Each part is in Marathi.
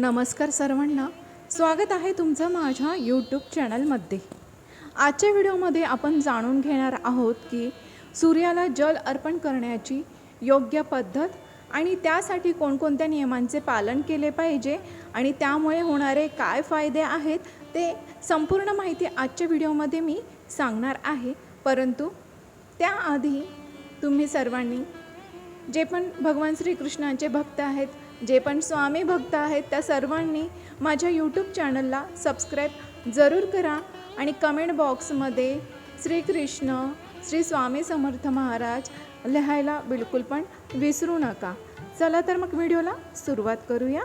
नमस्कार सर्वांना. स्वागत आहे तुमचं माझ्या यूट्यूब चॅनलमध्ये आजच्या व्हिडिओमध्ये आपण जाणून घेणार आहोत की सूर्याला जल अर्पण करण्याची योग्य पद्धत आणि त्यासाठी कोणकोणत्या नियमांचे पालन केले पाहिजे आणि त्यामुळे होणारे काय फायदे आहेत ते संपूर्ण माहिती आजच्या व्हिडिओमध्ये मी सांगणार आहे. परंतु त्याआधी तुम्ही सर्वांनी जे पण भगवान श्रीकृष्णांचे भक्त आहेत जे पण स्वामी भक्त आहेत त्या सर्वांनी माझ्या यूट्यूब चॅनलला सबस्क्राईब जरूर करा आणि कमेंट बॉक्समध्ये श्रीकृष्ण श्री स्वामी समर्थ महाराज लिहायला बिलकुल पण विसरू नका. चला तर मग व्हिडिओला सुरुवात करूया.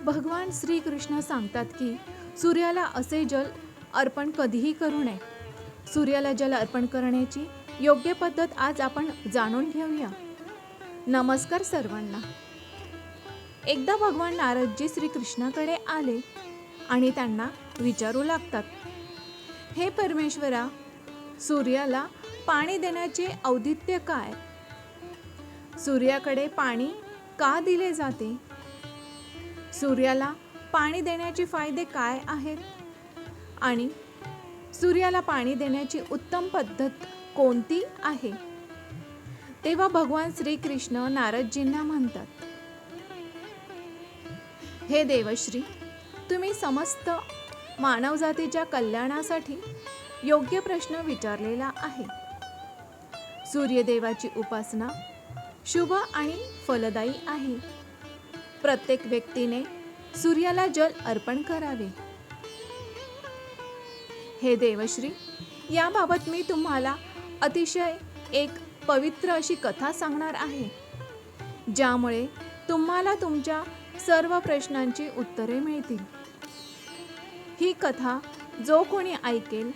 भगवान श्रीकृष्ण सांगतात की सूर्याला असे जल अर्पण कधीही करू नये. सूर्याला जल अर्पण करण्याची योग्य पद्धत आज आपण जाणून घेऊया. नमस्कार सर्वांना. एकदा भगवान नारदजी श्रीकृष्णाकडे आले आणि त्यांना विचारू लागतात हे परमेश्वरा सूर्याला पाणी देण्याचे औदित्य काय? सूर्याकडे पाणी का दिले जाते? सूर्याला पाणी देण्याचे फायदे काय आहेत? आणि सूर्याला पाणी देण्याची उत्तम पद्धत कोणती आहे? तेव्हा भगवान श्रीकृष्ण नारदजींना म्हणतात हे देवश्री तुम्ही समस्त मानवजातीच्या कल्याणासाठी योग्य प्रश्न विचारलेला आहे. सूर्यदेवाची उपासना शुभ आणि फलदायी आहे. प्रत्येक व्यक्तीने सूर्याला जल अर्पण करावे. हे देवश्री याबाबत मी तुम्हाला अतिशय एक पवित्र अशी कथा सांगणार आहे ज्यामुळे तुम्हाला तुमच्या सर्व प्रश्नांची उत्तरे मिळतील. ही कथा जो कोणी ऐकेल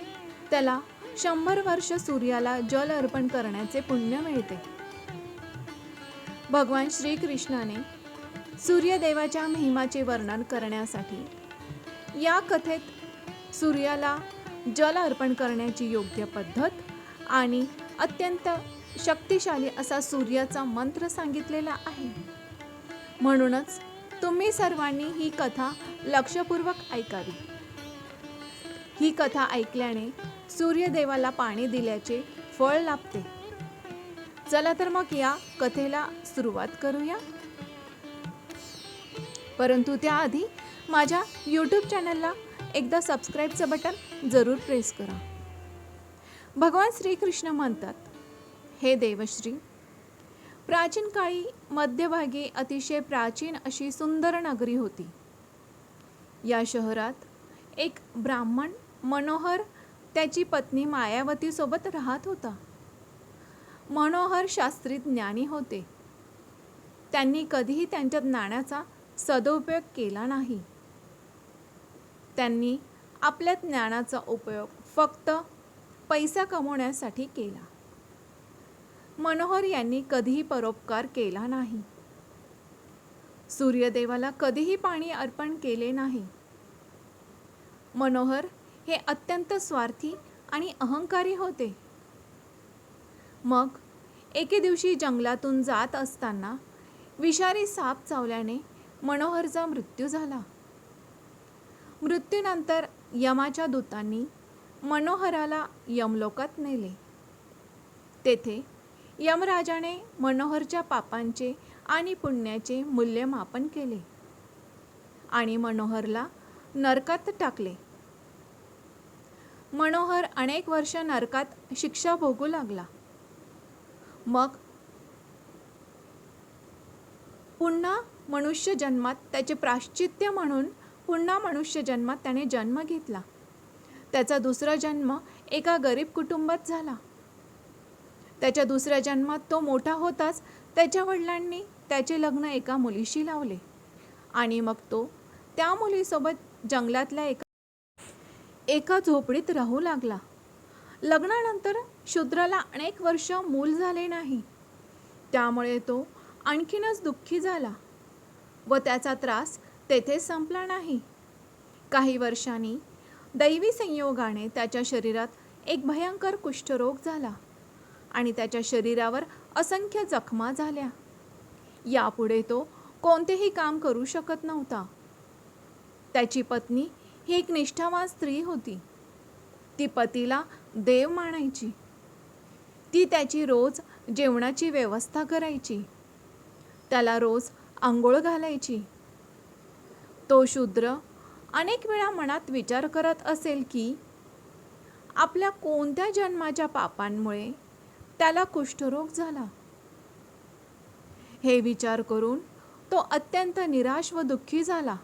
त्याला शंभर वर्ष सूर्याला जल अर्पण करण्याचे पुण्य मिळते. भगवान श्रीकृष्णाने सूर्यदेवाच्या महिमाचे वर्णन करण्यासाठी या कथेत सूर्याला जल अर्पण करण्याची योग्य पद्धत आणि अत्यंत शक्तिशाली असा सूर्याचा मंत्र सांगितलेला आहे. म्हणूनच तुम्ही सर्वांनी ही कथा लक्षपूर्वक ऐकावी. ही कथा ऐकल्याने सूर्यदेवाला पाणी दिल्याचे फळ लाभते. चला तर मग या कथेला सुरुवात करूया. परंतु त्याआधी माझ्या यूट्यूब चॅनलला एकदा सबस्क्राईबचं बटन जरूर प्रेस करा. भगवान श्रीकृष्ण म्हणतात हे देवश्री प्राचीन काळी मध्यभागी अतिशय प्राचीन अशी सुंदर नगरी होती. या शहरात एक ब्राह्मण मनोहर त्याची पत्नी मायावतीसोबत राहत होता. मनोहर शास्त्री ज्ञानी होते. त्यांनी कधीही त्यांच्या ज्ञानाचा सदुपयोग केला नाही. त्यांनी आपल्या ज्ञानाचा उपयोग फक्त पैसा कमवण्यासाठी केला. मनोहर यांनी कधीही परोपकार केला नाही. सूर्यदेवाला कधीही पाणी अर्पण केले नाही. मनोहर हे अत्यंत स्वार्थी आणि अहंकारी होते. मग एके दिवशी जंगलातून जात असताना विषारी साप चावल्याने मनोहरचा मृत्यू झाला. मृत्यूनंतर यमाच्या दूतांनी मनोहराला यमलोकात नेले. तेथे यमराजाने मनोहरच्या पापांचे आणि पुण्याचे मूल्यमापन केले आणि मनोहरला नरकात टाकले. मनोहर अनेक वर्ष नरकात शिक्षा भोगू लागला. मग पुन्हा मनुष्य जन्मात त्याचे प्राश्चित्य म्हणून पुन्हा मनुष्य जन्मात त्याने जन्म घेतला. त्याचा दुसरा जन्म एका गरीब कुटुंबात झाला. त्याच्या दुसऱ्या जन्मात तो मोठा होताच त्याच्या वडिलांनी त्याचे लग्न एका मुलीशी लावले आणि मग तो त्या मुलीसोबत जंगलातल्या एका एका झोपडीत राहू लागला. लग्नानंतर शूद्राला अनेक वर्ष मूल झाले नाही. त्यामुळे तो आणखीनच दुःखी झाला व त्याचा त्रास तेथे संपला नाही. काही वर्षांनी दैवी संयोगाने त्याच्या शरीरात एक भयंकर कुष्ठरोग झाला आणि त्याच्या शरीरावर असंख्य जखमा झाल्या. यापुढे तो कोणतेही काम करू शकत नव्हता. त्याची पत्नी ही एक निष्ठावान स्त्री होती. ती पतीला देव मानायची. ती त्याची रोज जेवणाची व्यवस्था करायची. त्याला रोज आंघोळ घालायची. तो शूद्र अनेक वेळा मनात विचार करत असेल की आपल्या कोणत्या जन्माच्या पापांमुळे त्याला कुष्ठरोग झाला? हे विचार करून तो अत्यंत निराश व दुःखी झाला.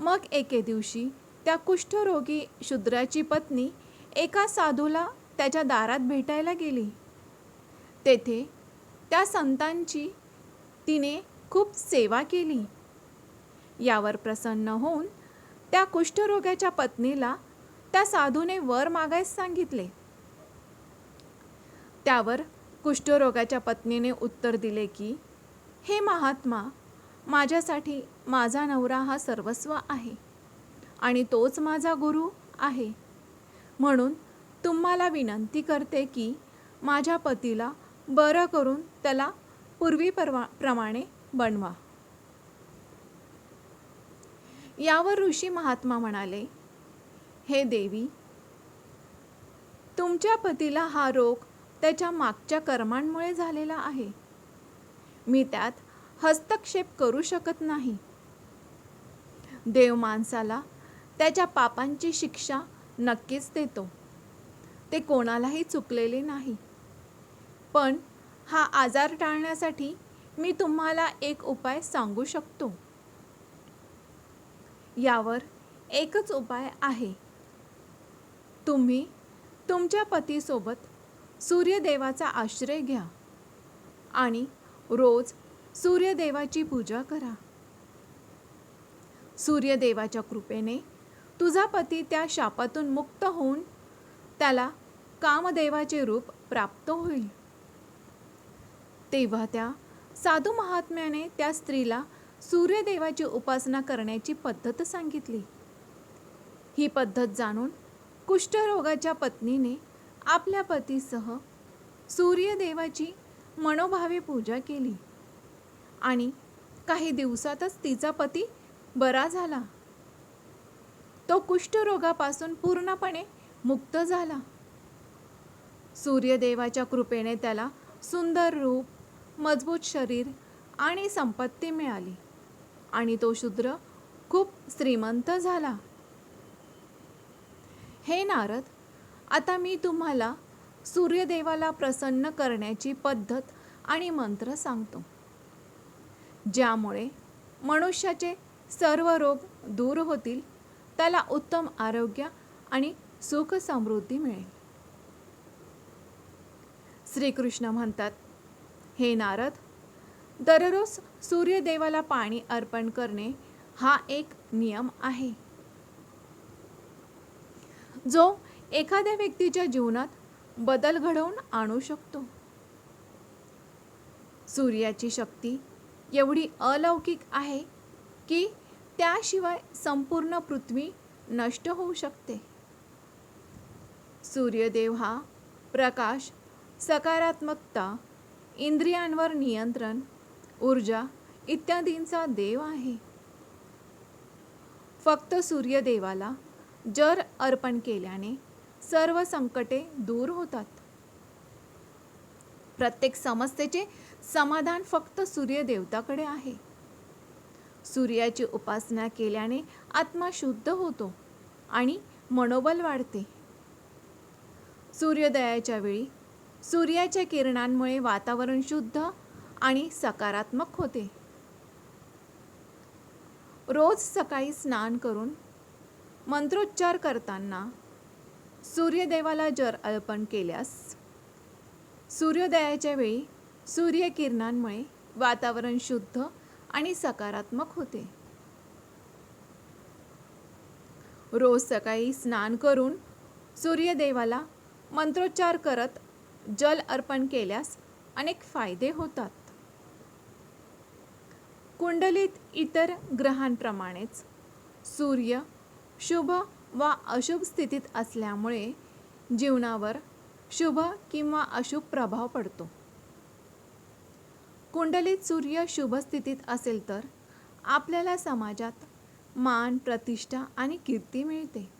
मग एके दिवशी त्या कुष्ठरोगी शूद्राची पत्नी एका साधूला त्याच्या दारात भेटायला गेली. तेथे त्या संतांची तिने खूप सेवा केली. यावर प्रसन्न होऊन त्या कुष्ठरोग्याच्या पत्नीला त्या साधूने वर मागायस सांगितले. त्यावर कुष्ठरोगाच्या पत्नीने उत्तर दिले की हे महात्मा माझ्यासाठी माझा नवरा हा सर्वस्व आहे आणि तोच माझा गुरु आहे. म्हणून तुम्हाला विनंती करते की माझ्या पतीला बरं करून त्याला पूर्वी परवा प्रमाणे बनवा. यावर ऋषी महात्मा म्हणाले हे देवी तुमच्या पतीला हा रोग त्याच्या मागच्या कर्मांमुळे झालेला आहे. मी त्यात हस्तक्षेप करू शकत नाही. देव माणसाला त्याच्या पापांची शिक्षा नक्कीच देतो. ते कोणालाही चुकलेले नाही. पण हा आजार टाळण्यासाठी मी तुम्हाला एक उपाय सांगू शकतो. यावर एकच उपाय आहे. तुम्ही तुमच्या पतीसोबत सूर्यदेवाचा आश्रय घ्या आणि रोज सूर्यदेवाची पूजा करा. सूर्यदेवाच्या कृपेने तुझा पती त्या शापातून मुक्त होऊन त्याला कामदेवाचे रूप प्राप्त होईल. तेव्हा त्या साधू महात्म्याने त्या स्त्रीला सूर्यदेवाची उपासना करण्याची पद्धत सांगितली. ही पद्धत जाणून कुष्ठरोगाच्या पत्नीने आपल्या पतीसह सूर्यदेवाची मनोभावे पूजा केली आणि काही दिवसातच तिचा पती बरा झाला. तो कुष्ठरोगापासून पूर्णपणे मुक्त झाला. सूर्यदेवाच्या कृपेने त्याला सुंदर रूप मजबूत शरीर आणि संपत्ती मिळाली. आणि तो शूद्र खूप श्रीमंत झाला. हे नारद आता मी तुम्हाला सूर्यदेवाला प्रसन्न करण्याची पद्धत आणि मंत्र सांगतो. ज्यामुळे मनुष्याचे सर्व रोग दूर होतील त्याला उत्तम आरोग्य आणि सुख समृद्धी मिळेल. श्रीकृष्ण म्हणतात हे नारद दररोज सूर्यदेवाला पाणी अर्पण करणे हा एक नियम आहे. जो एखाद्या व्यक्तीच्या जीवनात बदल घडवून आणू शकतो. सूर्याची शक्ती एवढी अलौकिक आहे की त्याशिवाय संपूर्ण पृथ्वी नष्ट होऊ शकते. सूर्यदेव हा प्रकाश सकारात्मकता इंद्रियांवर नियंत्रण ऊर्जा इत्यादींचा देव आहे. फक्त सूर्यदेवाला जर अर्पण केल्याने सर्व संकटे दूर होतात. प्रत्येक समस्येचे समाधान फक्त सूर्यदेवताकडे आहे. सूर्याची उपासना केल्याने आत्मा शुद्ध होतो आणि मनोबल वाढते. सूर्योदयाच्या वेळी सूर्याच्या किरणांमुळे वातावरण शुद्ध आणि सकारात्मक होते. रोज सकाळी स्नान करून मंत्रोच्चार करताना सूर्यदेवाला जर अर्पण केल्यास सूर्योदयाच्या वेळी सूर्यकिरणांमुळे वातावरण शुद्ध आणि सकारात्मक होते. रोज सकाळी स्नान करून सूर्यदेवाला मंत्रोच्चार करत जल अर्पण केल्यास अनेक फायदे होतात. कुंडलीत इतर ग्रहांप्रमाणेच. सूर्य शुभ वा अशुभ स्थितीत असल्यामुळे जीवनावर शुभ किंवा अशुभ प्रभाव पडतो. कुंडलीत सूर्य शुभ स्थितीत असेल तर आपल्याला समाजात मान प्रतिष्ठा आणि कीर्ती मिळते.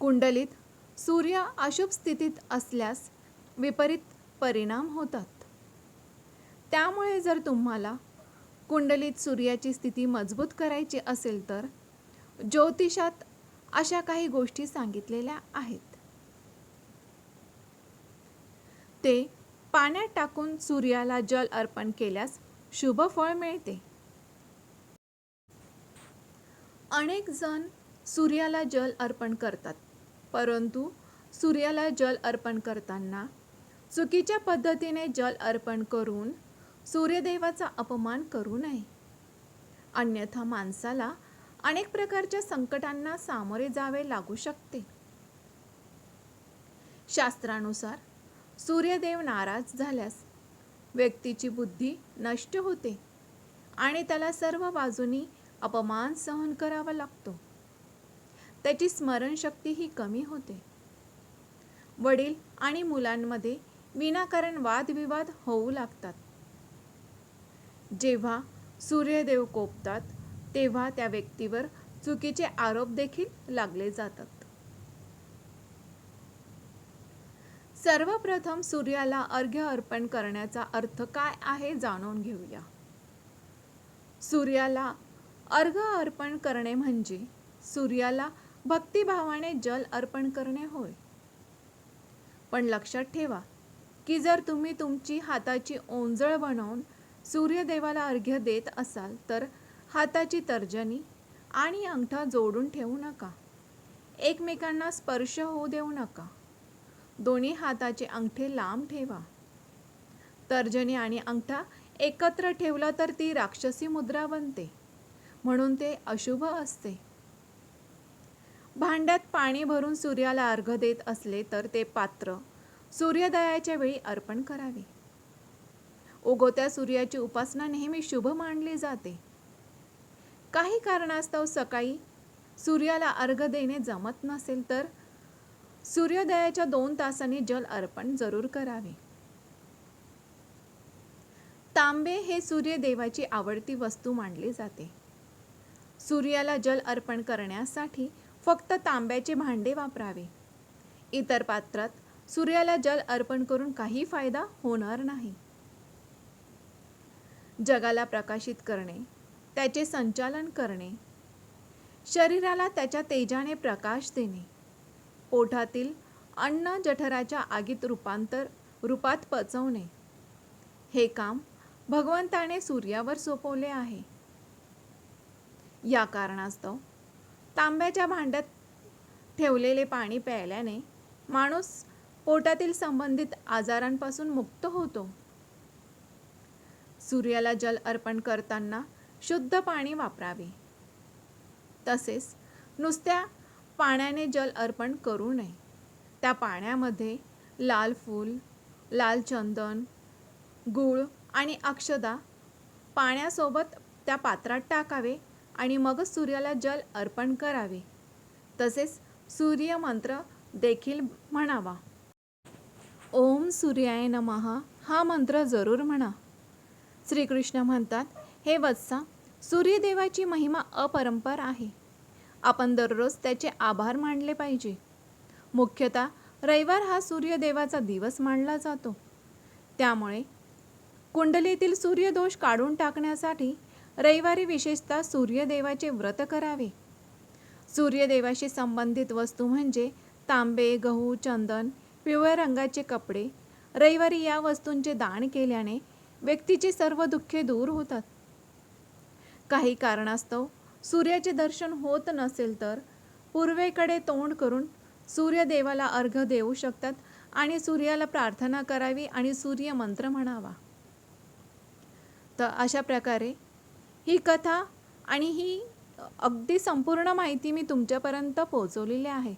कुंडलीत सूर्य अशुभ स्थितीत असल्यास विपरीत परिणाम होतात. त्यामुळे जर तुम्हाला कुंडलीत सूर्याची स्थिती मजबूत करायची असेल तर? ज्योतिषात अशा काही गोष्टी सांगितलेल्या आहेत. ते पाण्यात टाकून सूर्याला जल अर्पण केल्यास शुभ फळ मिळते. अनेक जण सूर्याला जल अर्पण करतात परंतु सूर्याला जल अर्पण करताना चुकीच्या पद्धतीने जल अर्पण करून सूर्यदेवाचा अपमान करू नये. अन्यथा माणसाला अनेक प्रकारच्या संकटांना सामोरे जावे लागू शकते. शास्त्रानुसार सूर्यदेव नाराज झाल्यास व्यक्तीची बुद्धी नष्ट होते आणि त्याला सर्व बाजूनी अपमान सहन करावा लागतो. त्याची स्मरणशक्तीही कमी होते. वडील आणि मुलांमध्ये विनाकारण वादविवाद होऊ लागतात. जेव्हा सूर्यदेव कोपतात तेव्हा त्या व्यक्तीवर चुकीचे आरोप देखील लागले जातात. सर्वप्रथम सूर्याला अर्घ्य अर्पण करण्याचा अर्थ काय आहे जाणून घेऊया. सूर्याला अर्घ्य अर्पण करणे म्हणजे सूर्याला भक्तिभावाने जल अर्पण करणे होय. पण लक्षात ठेवा की जर तुम्ही तुमची हाताची ओंजळ बनवून सूर्यदेवाला अर्घ्य देत असाल तर हाताची तर्जनी आणि अंगठा जोडून ठेवू नका. एकमेकांना स्पर्श होऊ देऊ नका. दोन्ही हाताचे अंगठे लांब ठेवा. तर्जनी आणि अंगठा एकत्र ठेवला तर ती राक्षसी मुद्रा बनते म्हणून ते अशुभ असते. भांड्यात पाणी भरून सूर्याला अर्घ देत असले तर ते पात्र सूर्योदयाच्या वेळी अर्पण करावे. उगवत्या सूर्याची उपासना नेहमी शुभ मानली जाते. काही कारणास्तव सकाळी सूर्याला अर्घ देणे जमत नसेल तर सूर्योदयाच्या दोन तासांनी जल अर्पण जरूर करावे. तांबे हे सूर्यदेवाची आवडती वस्तू मानली जाते. सूर्याला जल अर्पण करण्यासाठी फक्त तांब्याचे भांडे वापरावे. इतर पात्रात सूर्याला जल अर्पण करून काही फायदा होणार नाही. जगाला प्रकाशित करणे त्याचे संचालन करणे शरीराला त्याच्या तेजाने प्रकाश देणे पोटातील अन्न जठराच्या आगीत रूपांतर रूपात पचवणे. हे काम भगवंताने सूर्यावर सोपवले आहे. या कारणास्तव तांब्याच्या भांड्यात ठेवलेले पाणी प्यायल्याने माणूस पोटातील संबंधित आजारांपासून मुक्त होतो. सूर्याला जल अर्पण करताना शुद्ध पाणी वापरावे. तसेच नुसत्या पाण्याने जल अर्पण करू नये. त्या पाण्यामध्ये लाल फूल लाल चंदन गूळ आणि अक्षदा पाण्यासोबत त्या पात्रात टाकावे आणि मग सूर्याला जल अर्पण करावे. तसेच सूर्यमंत्र देखील म्हणावा. ओम सूर्याय नमः हा मंत्र जरूर म्हणा. श्रीकृष्ण म्हणतात हे वत्सा सूर्यदेवाची महिमा अपरंपार आहे. आपण दररोज त्याचे आभार मानले पाहिजे. मुख्यतः रविवार हा सूर्यदेवाचा दिवस मानला जातो. त्यामुळे कुंडलीतील सूर्यदोष काढून टाकण्यासाठी रविवारी विशेषतः सूर्यदेवाचे व्रत करावे. सूर्यदेवाशी संबंधित वस्तू म्हणजे तांबे गहू चंदन पिवळ्या रंगाचे कपडे रविवारी या वस्तूंचे दान केल्याने व्यक्तीची सर्व दुःखे दूर होतात. काही कारणास्तव सूर्याचे दर्शन होत नसेल तर पूर्वेकडे तोंड करून सूर्यदेवाला अर्घ देऊ शकतात आणि सूर्याला प्रार्थना करावी आणि सूर्यमंत्र म्हणावा. तर अशा प्रकारे ही कथा आणि ही अगदी संपूर्ण माहिती मी तुमच्यापर्यंत पोहोचवलेली आहे.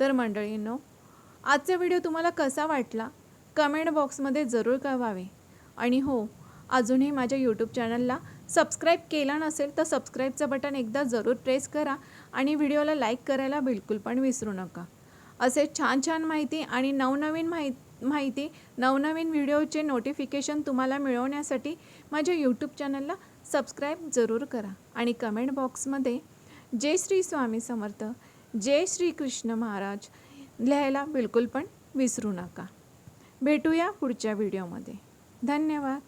तर मंडळींनो आजचा व्हिडिओ तुम्हाला कसा वाटला? कमेंट बॉक्समध्ये जरूर कळवावे. आणि हो अजूनही माझ्या यूट्यूब चॅनलला सबस्क्राईब केला नसेल तर सबस्क्राईबचं बटन एकदा जरूर प्रेस करा आणि व्हिडिओला लाईक करायला बिलकुल पण विसरू नका. असे छान छान माहिती आणि नवनवीन माहिती माहिती नवनवीन व्हिडिओचे नोटिफिकेशन तुम्हाला मिळवण्यासाठी माझ्या यूट्यूब चॅनलला सबस्क्राईब जरूर करा आणि कमेंट बॉक्समध्ये जय श्री स्वामी समर्थ जय श्री कृष्ण महाराज लिहायला बिलकुल पण विसरू नका. भेटूया पुढच्या व्हिडिओमध्ये धन्यवाद